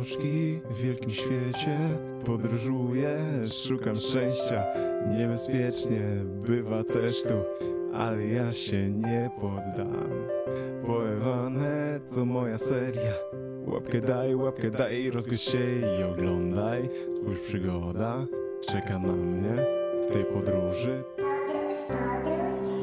kroczki w wielkim świecie. Podróżuję, szukam szczęścia. Niebezpiecznie bywa też tu Ale ja się nie poddam. Poewane to moja seria. Łapkę daj, łapkę daj, rozgość się i oglądaj. Spójrz przygoda czeka na mnie w tej podróży. Podróż, podróż, podróż,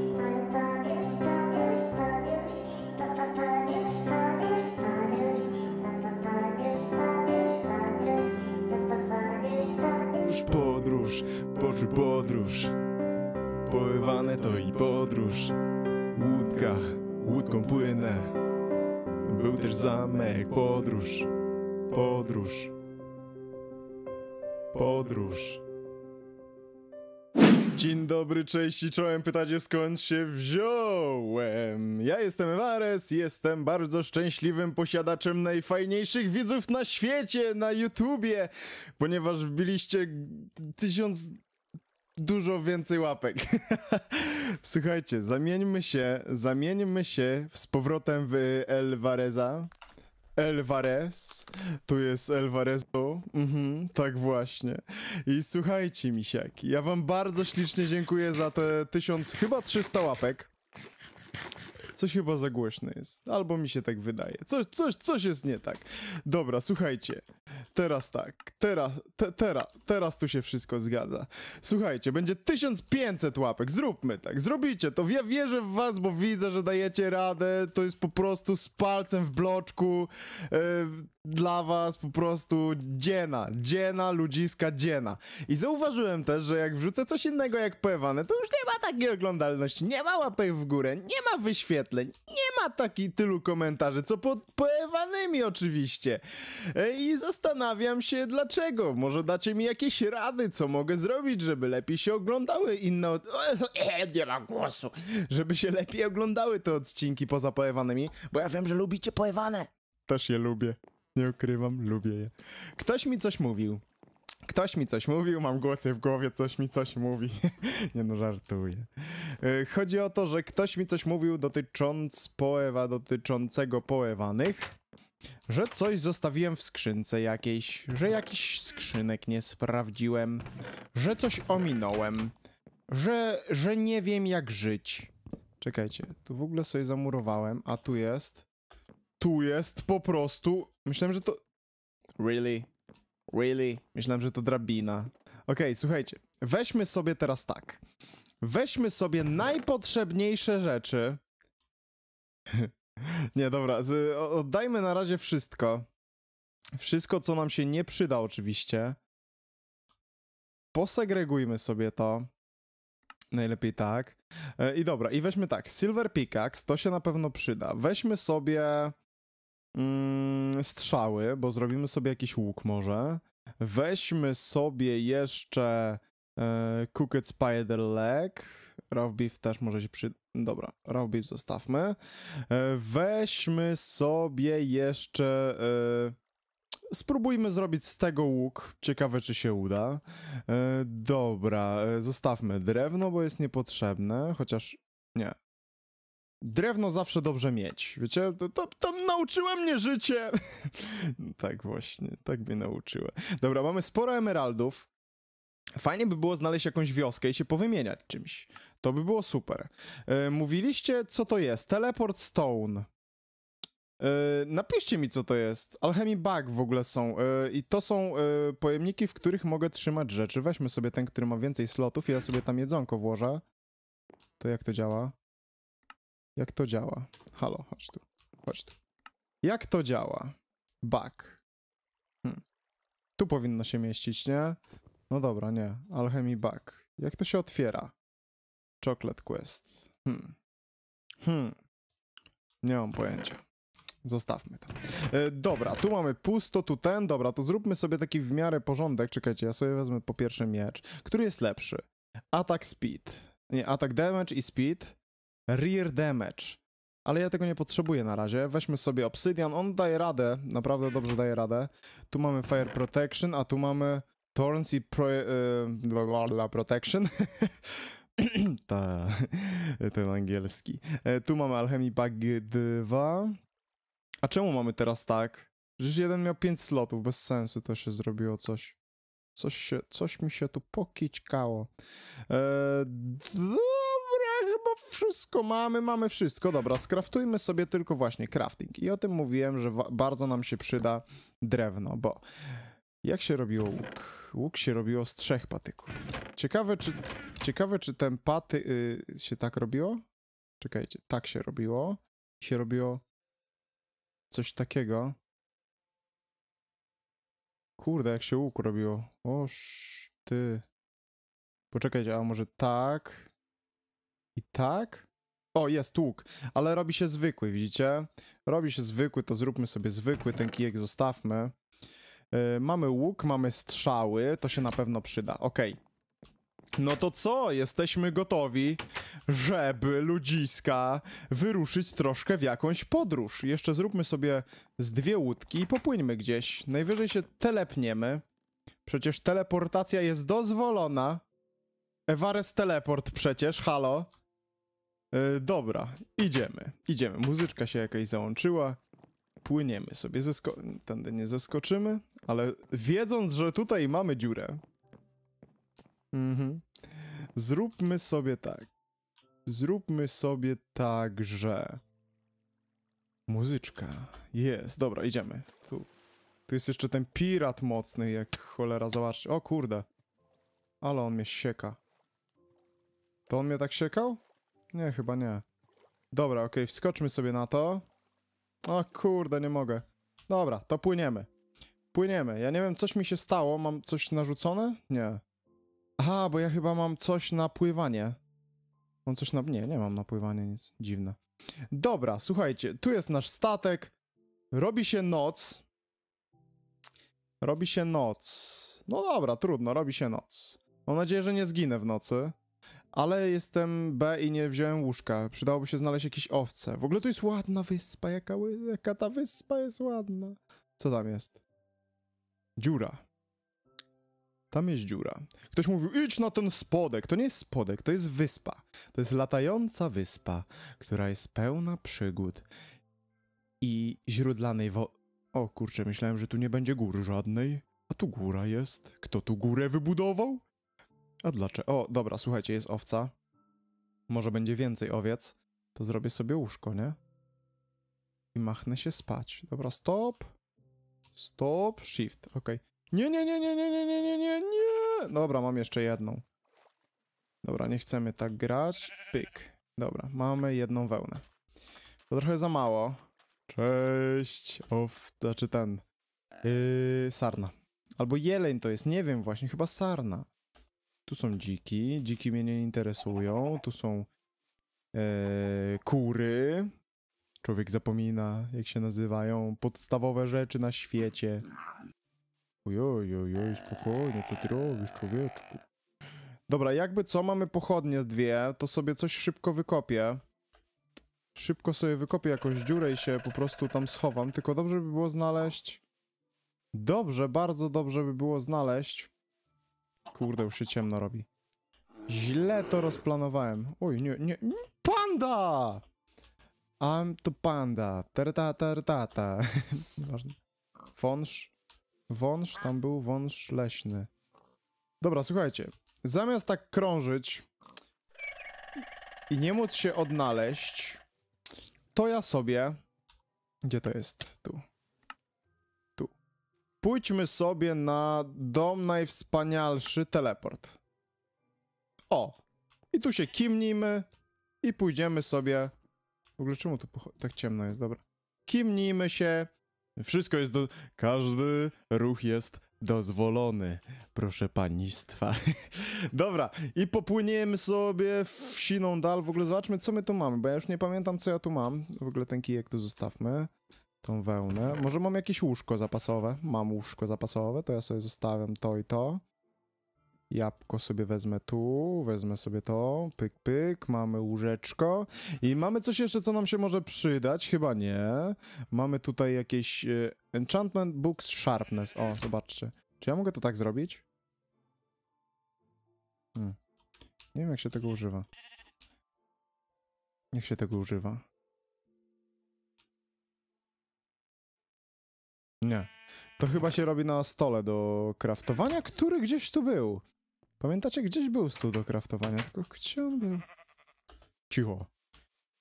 Podróż Dzień dobry, cześć i czołem. Pytacie skąd się wziąłem? Ja jestem Ewares, jestem bardzo szczęśliwym posiadaczem najfajniejszych widzów na świecie, na YouTubie, ponieważ wbiliście tysiąc dużo więcej łapek. Słuchajcie, zamieńmy się, zamieńmy się z powrotem w Elvareza. Elvarez, tu jest Elvarezo, mhm, tak właśnie. I słuchajcie, misiaki, ja wam bardzo ślicznie dziękuję za te 1000, chyba 300 łapek. Coś chyba za głośno jest, albo mi się tak wydaje. Coś, coś, coś jest nie tak. Dobra, słuchajcie. Teraz tak, teraz, te, teraz, teraz tu się wszystko zgadza. Słuchajcie, będzie 1500 łapek, zróbmy tak, zrobicie to. Ja wierzę w was, bo widzę, że dajecie radę. To jest po prostu z palcem w bloczku. E, dla was po prostu dziena, dziena, ludziska, dziena. I zauważyłem też, że jak wrzucę coś innego jak poewane, to już nie ma takiej oglądalności, nie ma łapek w górę, nie ma wyświetleń, nie ma taki tylu komentarzy, co pod poewanymi oczywiście. E, I zastanawiam się dlaczego. Może dacie mi jakieś rady, co mogę zrobić, żeby lepiej się oglądały inne... Od... nie ma głosu. Żeby się lepiej oglądały te odcinki poza poewanymi, bo ja wiem, że lubicie poewane. Też je lubię. Nie ukrywam, lubię je. Ktoś mi coś mówił. Ktoś mi coś mówił, mam głosy w głowie, coś mi coś mówi. Nie no, żartuję. E, Chodzi o to, że ktoś mi coś mówił dotycząc poewa, dotyczącego poewanych, że coś zostawiłem w skrzynce jakiejś, że jakiś skrzynek nie sprawdziłem, że coś ominąłem, że, że nie wiem jak żyć. Czekajcie, tu w ogóle sobie zamurowałem, a tu jest... Tu jest po prostu... Myślałem, że to... Really? Really? Myślałem, że to drabina. Okej, słuchajcie. Weźmy sobie teraz tak. Weźmy sobie najpotrzebniejsze rzeczy. nie, dobra. Z, oddajmy na razie wszystko. Wszystko, co nam się nie przyda, oczywiście. Posegregujmy sobie to. Najlepiej tak. E, I dobra, i weźmy tak. Silver Pickaxe, to się na pewno przyda. Weźmy sobie mm, strzały, bo zrobimy sobie jakiś łuk może. Weźmy sobie jeszcze e, Cooked Spider Leg. Raw Beef też może się przy... Dobra, Raw Beef zostawmy. E, weźmy sobie jeszcze... E, spróbujmy zrobić z tego łuk. Ciekawe, czy się uda. E, dobra, zostawmy drewno, bo jest niepotrzebne, chociaż nie. Drewno zawsze dobrze mieć. Wiecie, to, to, to nauczyło mnie życie. tak właśnie, tak mnie nauczyło. Dobra, mamy sporo emeraldów. Fajnie by było znaleźć jakąś wioskę i się powymieniać czymś. To by było super. E, mówiliście, co to jest? Teleport Stone. E, napiszcie mi, co to jest. Alchemy Bug w ogóle są. E, I to są pojemniki, w których mogę trzymać rzeczy. Weźmy sobie ten, który ma więcej slotów. Ja sobie tam jedzonko włożę. To jak to działa? Jak to działa? Halo, chodź tu. Chodź tu. Jak to działa? Bug. Hmm. Tu powinno się mieścić, nie? No dobra, nie. Alchemy Bug. Jak to się otwiera? Chocolate Quest. Hmm. Hmm. Nie mam pojęcia. Zostawmy to. E, dobra, tu mamy pusto, tu ten. Dobra, to zróbmy sobie taki w miarę porządek. Czekajcie, ja sobie wezmę po pierwsze miecz. Który jest lepszy? Attack speed. Nie, attack damage i speed. Rear damage. Ale ja tego nie potrzebuję na razie. Weźmy sobie obsydian. On daje radę. Naprawdę dobrze daje radę. Tu mamy fire protection, a tu mamy thorns i pro, y, bla, protection. Ta, ten angielski. E, tu mamy alchemy bug 2. A czemu mamy teraz tak? Przecież jeden miał 5 slotów, bez sensu to się zrobiło coś. Coś się, coś mi się tu pokićkało. Eee, wszystko mamy, mamy wszystko. Dobra, skraftujmy sobie tylko właśnie crafting. I o tym mówiłem, że bardzo nam się przyda drewno, bo jak się robiło łuk? Łuk się robiło z trzech patyków. Ciekawe, czy, ciekawe, czy ten paty y, się tak robiło? Czekajcie, tak się robiło. Się robiło coś takiego. Kurde, jak się łuk robiło. Oż ty. Poczekajcie, a może tak? I tak? O, jest łuk, ale robi się zwykły, widzicie? Robi się zwykły, to zróbmy sobie zwykły, ten kijek zostawmy. Yy, mamy łuk, mamy strzały, to się na pewno przyda. Okej. No to co? Jesteśmy gotowi, żeby ludziska wyruszyć troszkę w jakąś podróż. Jeszcze zróbmy sobie z dwie łódki i popłyńmy gdzieś. Najwyżej się telepniemy. Przecież teleportacja jest dozwolona. Ewares teleport przecież, halo. Yy, dobra, idziemy, idziemy. Muzyczka się jakaś załączyła. Płyniemy sobie, zesko- tędy nie zeskoczymy, ale wiedząc, że tutaj mamy dziurę. Mhm. Zróbmy sobie tak. Zróbmy sobie tak, że... Muzyczka. Jest, dobra, idziemy. Tu. Tu jest jeszcze ten pirat mocny, jak cholera, zobaczcie. O kurde. Ale on mnie sieka. To on mnie tak siekał? Nie, chyba nie. Dobra, okej, wskoczmy sobie na to. O kurde, nie mogę. Dobra, to płyniemy. Płyniemy. Ja nie wiem, coś mi się stało. Mam coś narzucone? Nie. Aha, bo ja chyba mam coś na pływanie. Mam coś na... Nie, nie mam na pływanie nic. Dziwne. Dobra, słuchajcie, tu jest nasz statek. Robi się noc. Robi się noc. No dobra, trudno, robi się noc. Mam nadzieję, że nie zginę w nocy. Ale jestem B i nie wziąłem łóżka. Przydałoby się znaleźć jakieś owce. W ogóle tu jest ładna wyspa. Jaka, jaka ta wyspa jest ładna. Co tam jest? Dziura. Tam jest dziura. Ktoś mówił, idź na ten spodek. To nie jest spodek, to jest wyspa. To jest latająca wyspa, która jest pełna przygód i źródlanej wo... O kurczę, myślałem, że tu nie będzie góry żadnej. A tu góra jest. Kto tu górę wybudował? A dlaczego? O, dobra, słuchajcie, jest owca. Może będzie więcej owiec. To zrobię sobie łóżko, nie? I machnę się spać. Dobra, stop. Stop, shift, okej. Nie, nie, nie, nie, nie, nie, nie, nie, nie, nie. Dobra, mam jeszcze jedną. Dobra, nie chcemy tak grać. Pyk. Dobra, mamy jedną wełnę. To trochę za mało. Cześć. Of, znaczy ten. Yy, sarna. Albo jeleń to jest, nie wiem właśnie, chyba sarna. Tu są dziki, dziki mnie nie interesują. Tu są e, kury. Człowiek zapomina, jak się nazywają podstawowe rzeczy na świecie. Ojoj, ojoj, spokojnie, co ty robisz, człowieczku? Dobra, jakby co, mamy pochodnie dwie, to sobie coś szybko wykopię. Szybko sobie wykopię jakąś dziurę i się po prostu tam schowam, tylko dobrze by było znaleźć... Dobrze, bardzo dobrze by było znaleźć... Kurde, już się ciemno robi. Źle to rozplanowałem. Oj, nie, nie, nie. Panda! I'm to panda. Terta, tertata. Nieważne. Wąż. Wąż, tam był wąż leśny. Dobra, słuchajcie. Zamiast tak krążyć i nie móc się odnaleźć, to ja sobie... Gdzie to jest? Tu. Pójdźmy sobie na dom najwspanialszy teleport. O! I tu się kimnijmy i pójdziemy sobie... W ogóle czemu tu tak ciemno jest? Dobra. Kimnijmy się. Wszystko jest do... Każdy ruch jest dozwolony, proszę państwa. Dobra, i popłyniemy sobie w siną dal. W ogóle zobaczmy, co my tu mamy, bo ja już nie pamiętam, co ja tu mam. W ogóle ten kijek tu zostawmy. Tą wełnę. Może mam jakieś łóżko zapasowe? Mam łóżko zapasowe, to ja sobie zostawiam to i to. Jabłko sobie wezmę tu, wezmę sobie to, pyk, pyk, mamy łóżeczko i mamy coś jeszcze, co nam się może przydać, chyba nie. Mamy tutaj jakieś e, Enchantment Books Sharpness, o, zobaczcie. Czy ja mogę to tak zrobić? Hmm. Nie wiem, jak się tego używa. Jak się tego używa? Nie. To chyba się robi na stole do kraftowania, który gdzieś tu był. Pamiętacie, gdzieś był stół do kraftowania, tylko gdzie on był? Cicho.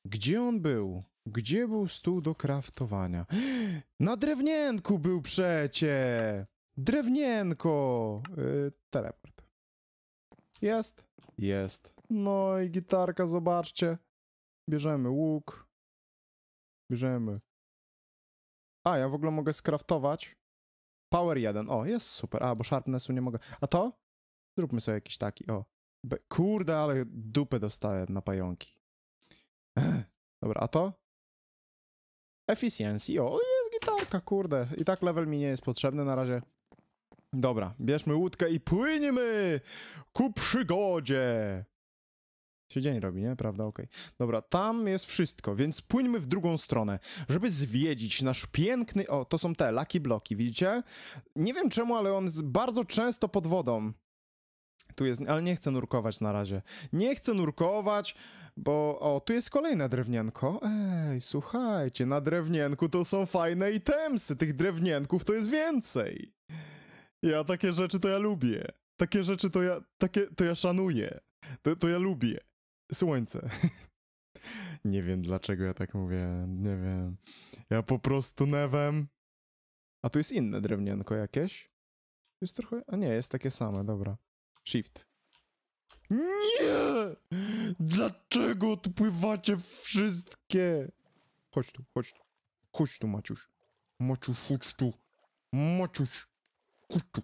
Gdzie on był? Gdzie był stół do kraftowania? Na drewnienku był przecie! Drewnienko! Yy, teleport. Jest? Jest. No i gitarka, zobaczcie. Bierzemy łuk. Bierzemy. A, ja w ogóle mogę skraftować. Power 1. O, jest super. A, bo sharpnessu nie mogę. A to? Zróbmy sobie jakiś taki. O. Be Kurde, ale dupę dostałem na pająki. Dobra, a to? Efficiency. O, jest gitarka, kurde. I tak level mi nie jest potrzebny na razie. Dobra, bierzmy łódkę i płyniemy ku przygodzie. Się dzień robi, nie? Prawda? Okej. Dobra, tam jest wszystko, więc płyńmy w drugą stronę, żeby zwiedzić nasz piękny... O, to są te Lucky Bloki, widzicie? Nie wiem czemu, ale on jest bardzo często pod wodą. Tu jest, ale nie chcę nurkować na razie. Nie chcę nurkować, bo... O, tu jest kolejne drewnienko. Ej, słuchajcie, na drewnienku to są fajne itemsy. Tych drewnienków to jest więcej. Ja takie rzeczy to ja lubię. Takie rzeczy to ja, takie, to ja szanuję. To, to ja lubię. Słońce. nie wiem dlaczego ja tak mówię, nie wiem. Ja po prostu newem. A tu jest inne drewnienko jakieś? Jest trochę, a nie, jest takie same, dobra. Shift. Nie! Dlaczego odpływacie wszystkie? Chodź tu, chodź tu. Chodź tu, Maciuś. Maciuś, chodź tu. Maciuś. Chodź tu.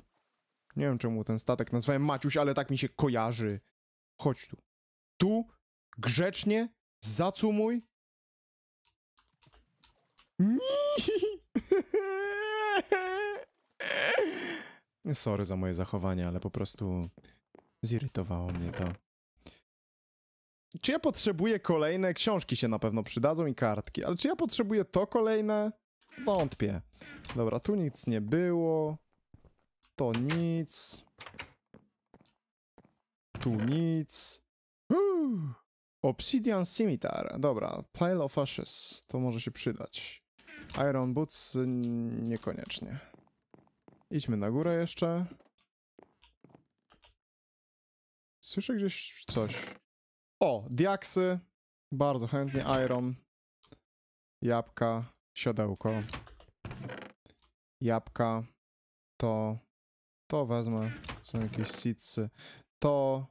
Nie wiem czemu ten statek nazwałem Maciuś, ale tak mi się kojarzy. Chodź tu. Tu, grzecznie, zacumuj. Sorry za moje zachowanie, ale po prostu zirytowało mnie to. Czy ja potrzebuję kolejne? Książki się na pewno przydadzą i kartki, ale czy ja potrzebuję to kolejne? Wątpię. Dobra, tu nic nie było. To nic. Tu nic. Obsidian Scimitar. Dobra, Pile of Ashes. To może się przydać. Iron Boots niekoniecznie. Idźmy na górę jeszcze. Słyszę gdzieś coś. O, diaksy. Bardzo chętnie. Iron. Jabłka. Siodełko. Jabłka. To. To wezmę. Są jakieś seedsy. To.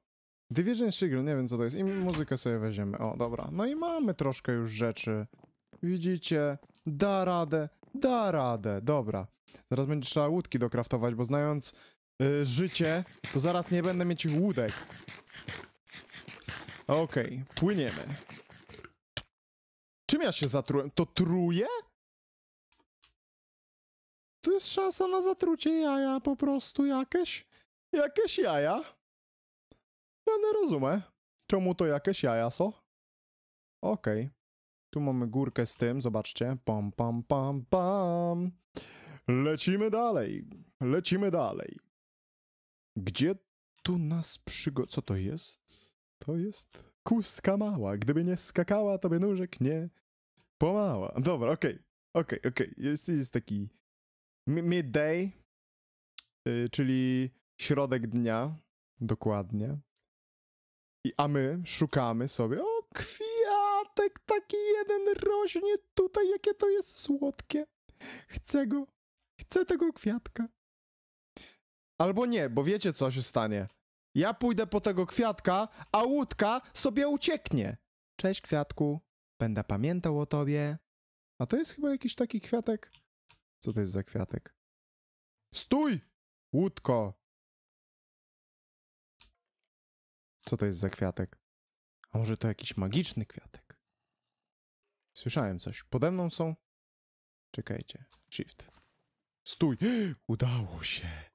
Division Shield, nie wiem co to jest. I muzykę sobie weźmiemy. O, dobra. No i mamy troszkę już rzeczy. Widzicie? Da radę. Da radę. Dobra. Zaraz będzie trzeba łódki dokraftować, bo znając y, życie, to zaraz nie będę mieć łódek. Okej, płyniemy. Czym ja się zatrułem? To truje? To jest szansa na zatrucie jaja po prostu jakieś. Jakieś jaja? Ja nie rozumiem. Czemu to jakieś jaja są? Okej. Tu mamy górkę z tym, zobaczcie. Pam, pam, pam, pam. Lecimy dalej. Lecimy dalej. Gdzie tu nas przygo... Co to jest? To jest kuska mała. Gdyby nie skakała, to by nóżek nie pomała. Dobra, okej. Okej, okej. Jest, jest taki mi- midday, y, czyli środek dnia, dokładnie. I, a my szukamy sobie, o kwiatek taki jeden rośnie tutaj, jakie to jest słodkie. Chcę go, chcę tego kwiatka. Albo nie, bo wiecie co się stanie. Ja pójdę po tego kwiatka, a łódka sobie ucieknie. Cześć kwiatku, będę pamiętał o tobie. A to jest chyba jakiś taki kwiatek? Co to jest za kwiatek? Stój! Łódko! Co to jest za kwiatek? A może to jakiś magiczny kwiatek? Słyszałem coś. Pode mną są... Czekajcie. Shift. Stój! Udało się!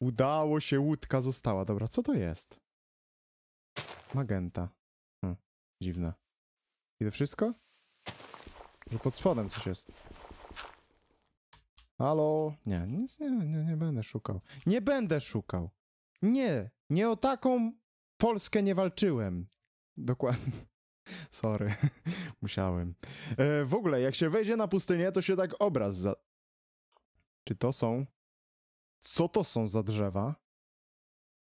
Udało się, łódka została. Dobra, co to jest? Magenta. Hm, dziwne. I to wszystko? Że pod spodem coś jest. Halo? Nie, nic nie, nie, nie będę szukał. Nie będę szukał. Nie, nie o taką Polskę nie walczyłem. Dokładnie. Sorry, musiałem. E, w ogóle, jak się wejdzie na pustynię, to się tak obraz za... Czy to są... Co to są za drzewa?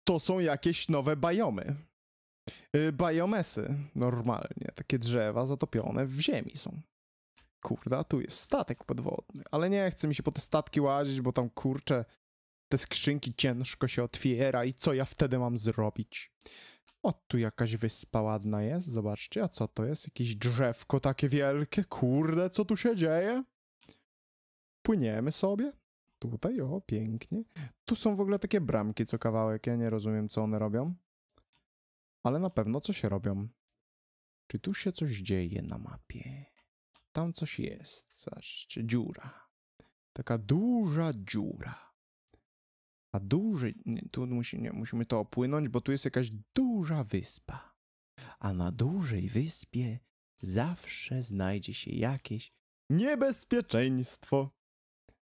To są jakieś nowe bajomy. Yy, bajomesy, normalnie. Takie drzewa zatopione w ziemi są. Kurde, a tu jest statek podwodny. Ale nie chce mi się po te statki łazić, bo tam kurczę, te skrzynki ciężko się otwiera i co ja wtedy mam zrobić? O, tu jakaś wyspa ładna jest, zobaczcie, a co to jest? Jakieś drzewko takie wielkie, kurde, co tu się dzieje? Płyniemy sobie. Tutaj, o, pięknie. Tu są w ogóle takie bramki co kawałek, ja nie rozumiem, co one robią. Ale na pewno coś robią. Czy tu się coś dzieje na mapie? Tam coś jest, zobaczcie, dziura. Taka duża dziura. A duży, nie, tu musi, nie, musimy to opłynąć, bo tu jest jakaś duża wyspa. A na dużej wyspie zawsze znajdzie się jakieś niebezpieczeństwo.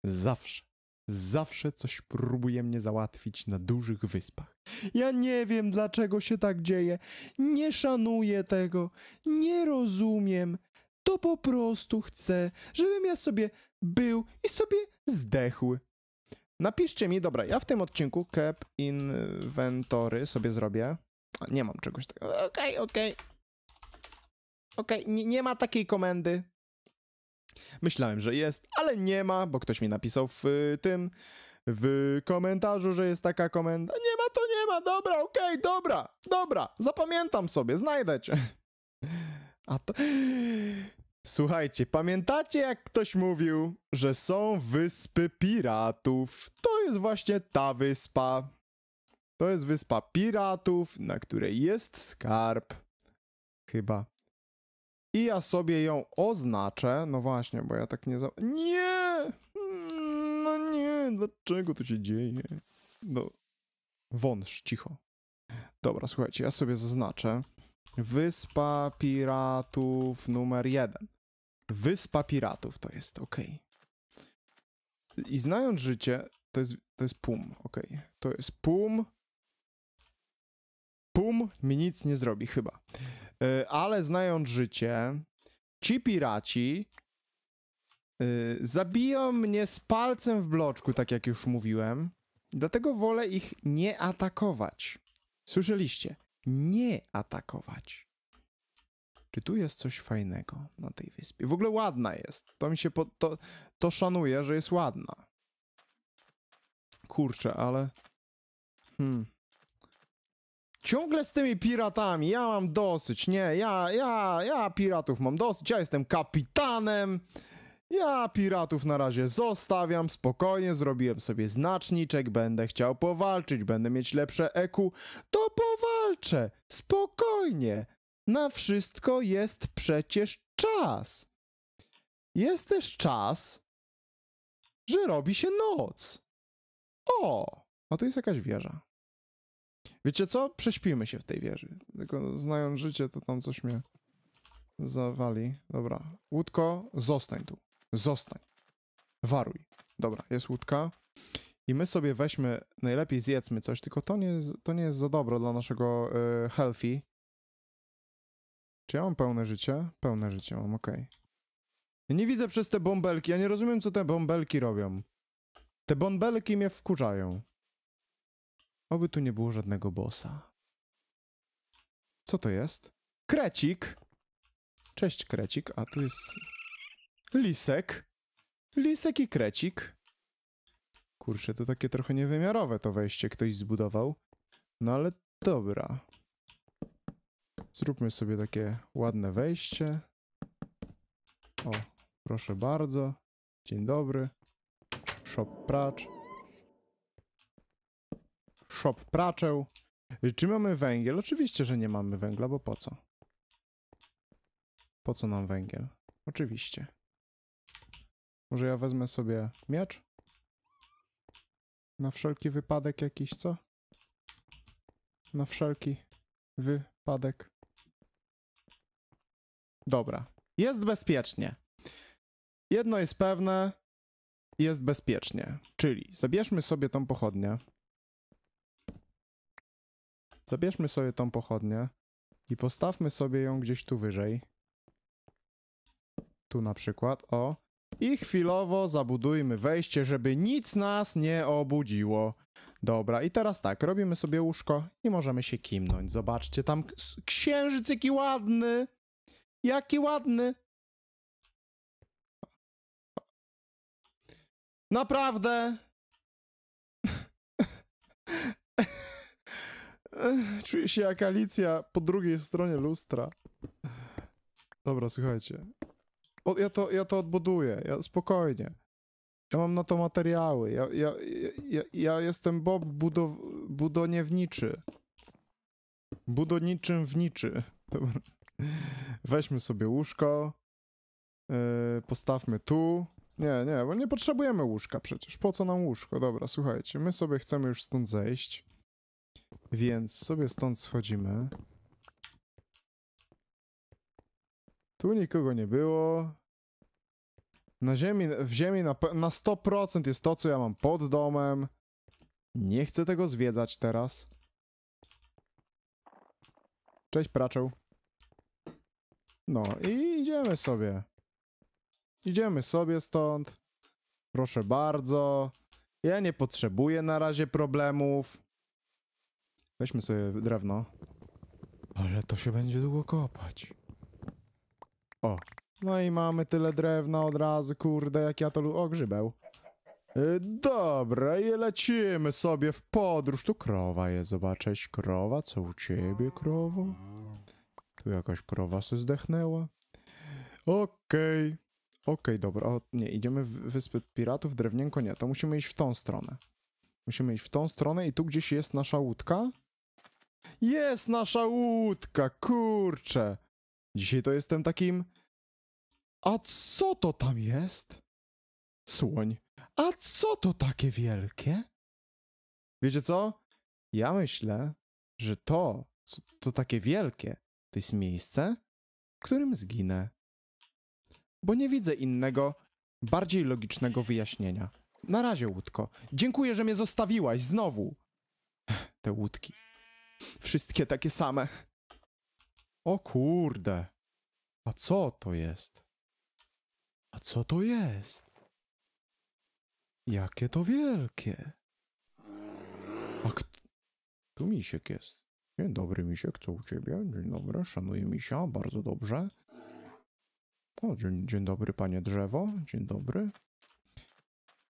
Zawsze. Zawsze coś próbuje mnie załatwić na dużych wyspach. Ja nie wiem, dlaczego się tak dzieje. Nie szanuję tego. Nie rozumiem. To po prostu chcę, żebym ja sobie był i sobie zdechł. Napiszcie mi, dobra, ja w tym odcinku cap inventory sobie zrobię. A, nie mam czegoś takiego. Okej, okej. Okej, nie, nie ma takiej komendy. Myślałem, że jest, ale nie ma, bo ktoś mi napisał w tym, w komentarzu, że jest taka komenda. Nie ma, to nie ma, dobra, okej, dobra, dobra, zapamiętam sobie, znajdę cię. A to... Słuchajcie, pamiętacie jak ktoś mówił, że są wyspy piratów? To jest właśnie ta wyspa. To jest wyspa piratów, na której jest skarb. Chyba. I ja sobie ją oznaczę. No właśnie, bo ja tak nie za... Nie! No nie, dlaczego to się dzieje? No. Wąż, cicho. Dobra, słuchajcie, ja sobie zaznaczę. Wyspa Piratów numer jeden. Wyspa Piratów to jest, okej. I znając życie, to jest, to jest pum, okej. To jest pum. Pum mi nic nie zrobi, chyba. E, ale znając życie, ci piraci y, zabiją mnie z palcem w bloczku, tak jak już mówiłem. Dlatego wolę ich nie atakować. Słyszeliście? Nie atakować. Czy tu jest coś fajnego na tej wyspie? W ogóle ładna jest. To mi się po, to, to szanuje, że jest ładna. Kurczę, ale. Hmm. Ciągle z tymi piratami. Ja mam dosyć. Nie, ja, ja, ja piratów mam dosyć. Ja jestem kapitanem. Ja piratów na razie zostawiam spokojnie. Zrobiłem sobie znaczniczek. Będę chciał powalczyć. Będę mieć lepsze EQ. To powalczę. Spokojnie. Na wszystko jest przecież czas. Jest też czas, że robi się noc. O, a tu jest jakaś wieża. Wiecie co? Prześpimy się w tej wieży. Tylko znając życie, to tam coś mnie zawali. Dobra. Łódko, zostań tu. Zostań. Waruj. Dobra, jest łódka. I my sobie weźmy, najlepiej zjedzmy coś, tylko to nie jest, to nie jest za dobro dla naszego y, healthy. Czy ja mam pełne życie? Pełne życie mam, okej. Ja nie widzę przez te bąbelki, ja nie rozumiem, co te bąbelki robią. Te bąbelki mnie wkurzają. Oby tu nie było żadnego bossa. Co to jest? Krecik. Cześć, krecik. A tu jest... Lisek. Lisek i krecik. Kurczę, to takie trochę niewymiarowe to wejście ktoś zbudował. No ale dobra. Zróbmy sobie takie ładne wejście. O, proszę bardzo. Dzień dobry. Shop pracz. Shop praczeł. Y, Czy mamy węgiel? Oczywiście, że nie mamy węgla, bo po co? Po co nam węgiel? Oczywiście. Może ja wezmę sobie miecz? Na wszelki wypadek jakiś, co? Na wszelki wypadek. Dobra. Jest bezpiecznie. Jedno jest pewne. Jest bezpiecznie. Czyli zabierzmy sobie tą pochodnię. Zabierzmy sobie tą pochodnię i postawmy sobie ją gdzieś tu wyżej. Tu na przykład, o. I chwilowo zabudujmy wejście, żeby nic nas nie obudziło. Dobra, i teraz tak, robimy sobie łóżko i możemy się kimnąć. Zobaczcie, tam księżyc jaki ładny. Jaki ładny. Naprawdę. Czuję się jak Alicja po drugiej stronie lustra. Dobra, słuchajcie. O, ja, to, ja to odbuduję, ja, spokojnie. Ja mam na to materiały. Ja, ja, ja, ja, jestem Bob budow, budoniewniczy. Budoniczym wniczy. Dobra. Weźmy sobie łóżko. Yy, postawmy tu. Nie, nie, bo nie potrzebujemy łóżka przecież. Po co nam łóżko? Dobra, słuchajcie, my sobie chcemy już stąd zejść. Więc sobie stąd schodzimy. Tu nikogo nie było. Na ziemi, w ziemi na, na 100% jest to, co ja mam pod domem. Nie chcę tego zwiedzać teraz. Cześć, Praczeł. No i idziemy sobie. Idziemy sobie stąd. Proszę bardzo. Ja nie potrzebuję na razie problemów. Weźmy sobie drewno. Ale to się będzie długo kopać. O. No i mamy tyle drewna od razu, kurde, jak ja to lu... O, grzybeł. Y, dobra, i lecimy sobie w podróż. Tu krowa jest, zobaczyć. Krowa, co u ciebie, krowo? Tu jakaś krowa se zdechnęła. Okej. Okej, dobra. O, nie, idziemy w Wyspy Piratów, drewnienko nie. To musimy iść w tą stronę. Musimy iść w tą stronę i tu gdzieś jest nasza łódka. Jest nasza łódka, kurczę. Dzisiaj to jestem takim... A co to tam jest? Słoń. A co to takie wielkie? Wiecie co? Ja myślę, że to, to takie wielkie, to jest miejsce, w którym zginę. Bo nie widzę innego, bardziej logicznego wyjaśnienia. Na razie, łódko. Dziękuję, że mnie zostawiłaś znowu. Te łódki. Wszystkie takie same. O kurde. A co to jest? A co to jest? Jakie to wielkie. A kt... Tu misiek jest. Dzień dobry, misiek, co u ciebie? Dzień dobry, szanuję misia, bardzo dobrze. O, dzień, dzień dobry, panie drzewo. Dzień dobry.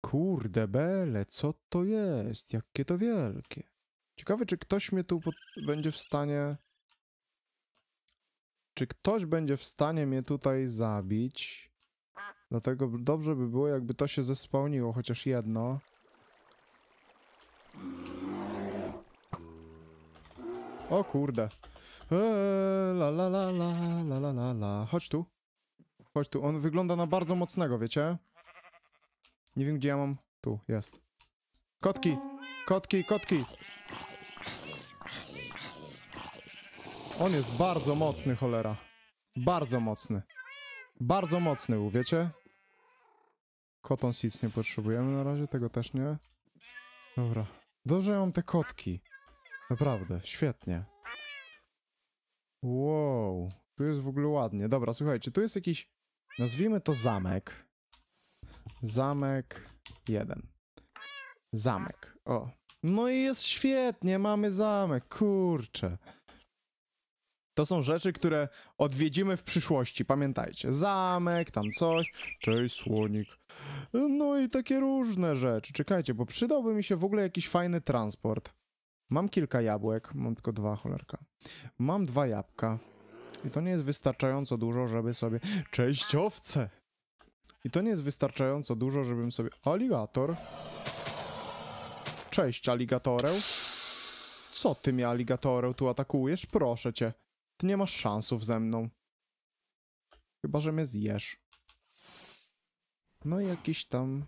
Kurde bele, co to jest? Jakie to wielkie. Ciekawe, czy ktoś mnie tu będzie w stanie... Czy ktoś będzie w stanie mnie tutaj zabić? Dlatego dobrze by było, jakby to się zespełniło, chociaż jedno. O kurde. Eee, la la la la la la la. Chodź tu. Chodź tu. On wygląda na bardzo mocnego, wiecie? Nie wiem, gdzie ja mam... Tu, jest. Kotki! Kotki, kotki! On jest bardzo mocny, cholera. Bardzo mocny. Bardzo mocny wiecie? Cotton seeds nie potrzebujemy na razie, tego też nie. Dobra. Dobrze, ja mam te kotki. Naprawdę, świetnie. Wow, tu jest w ogóle ładnie. Dobra, słuchajcie, tu jest jakiś, nazwijmy to zamek. Zamek jeden. Zamek, o. No i jest świetnie, mamy zamek, kurczę. To są rzeczy, które odwiedzimy w przyszłości, pamiętajcie. Zamek, tam coś, cześć słonik. No i takie różne rzeczy. Czekajcie, bo przydałby mi się w ogóle jakiś fajny transport. Mam kilka jabłek, mam tylko dwa, cholerka. Mam dwa jabłka. I to nie jest wystarczająco dużo, żeby sobie... Cześć! I to nie jest wystarczająco dużo, żebym sobie... Aligator. Cześć, aligatorę. Co ty mnie, aligatorę, tu atakujesz? Proszę cię. Ty nie masz szansów ze mną. Chyba, że mnie zjesz. No i jakiś tam...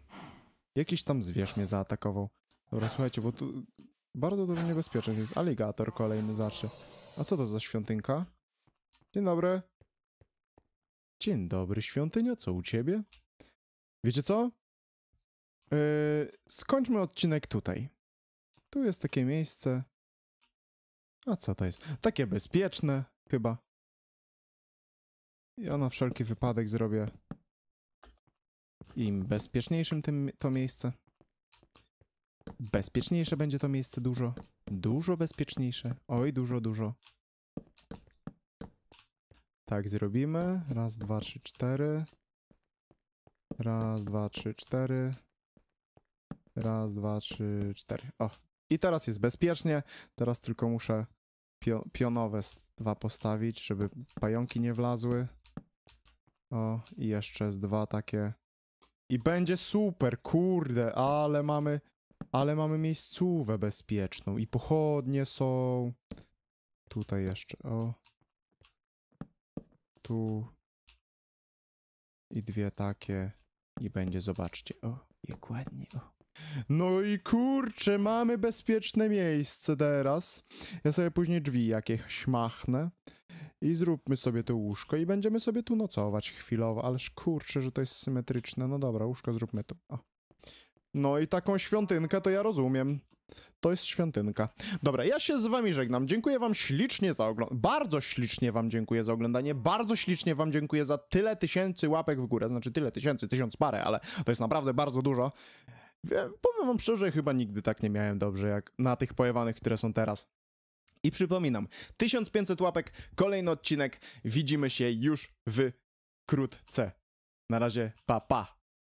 Jakiś tam zwierz mnie zaatakował. Dobra, słuchajcie, bo tu bardzo dużo niebezpieczeństw jest. Aligator kolejny zaczy. A co to za świątynka? Dzień dobry. Dzień dobry, świątynia, co u ciebie? Wiecie co? Yy, skończmy odcinek tutaj. Tu jest takie miejsce. A co to jest? Takie bezpieczne, chyba. Ja na wszelki wypadek zrobię. im bezpieczniejszym tym, to miejsce. Bezpieczniejsze będzie to miejsce dużo. Dużo bezpieczniejsze. Oj, dużo, dużo. Tak zrobimy. Raz, dwa, trzy, cztery. Raz, dwa, trzy, cztery. Raz, dwa, trzy, cztery. O. I teraz jest bezpiecznie. Teraz tylko muszę pio pionowe dwa postawić, żeby pająki nie wlazły. O, i jeszcze z dwa takie. I będzie super, kurde, ale mamy, ale mamy miejscówę bezpieczną i pochodnie są. Tutaj jeszcze, o. Tu. I dwie takie. I będzie, zobaczcie, o, jak ładnie, o. No i kurczę, mamy bezpieczne miejsce teraz. Ja sobie później drzwi jakieś machnę. I zróbmy sobie to łóżko i będziemy sobie tu nocować chwilowo. Ależ kurczę, że to jest symetryczne. No dobra, łóżko zróbmy tu. O. No i taką świątynkę to ja rozumiem. To jest świątynka. Dobra, ja się z wami żegnam. Dziękuję wam ślicznie za oglądanie. Bardzo ślicznie wam dziękuję za oglądanie. Bardzo ślicznie wam dziękuję za tyle tysięcy łapek w górę. Znaczy tyle tysięcy, tysiąc parę, ale to jest naprawdę bardzo dużo. Wiem, powiem wam szczerze, chyba nigdy tak nie miałem dobrze jak na tych pojewanych, które są teraz. I przypominam, 1500 łapek, kolejny odcinek. Widzimy się już wkrótce. Na razie, pa pa.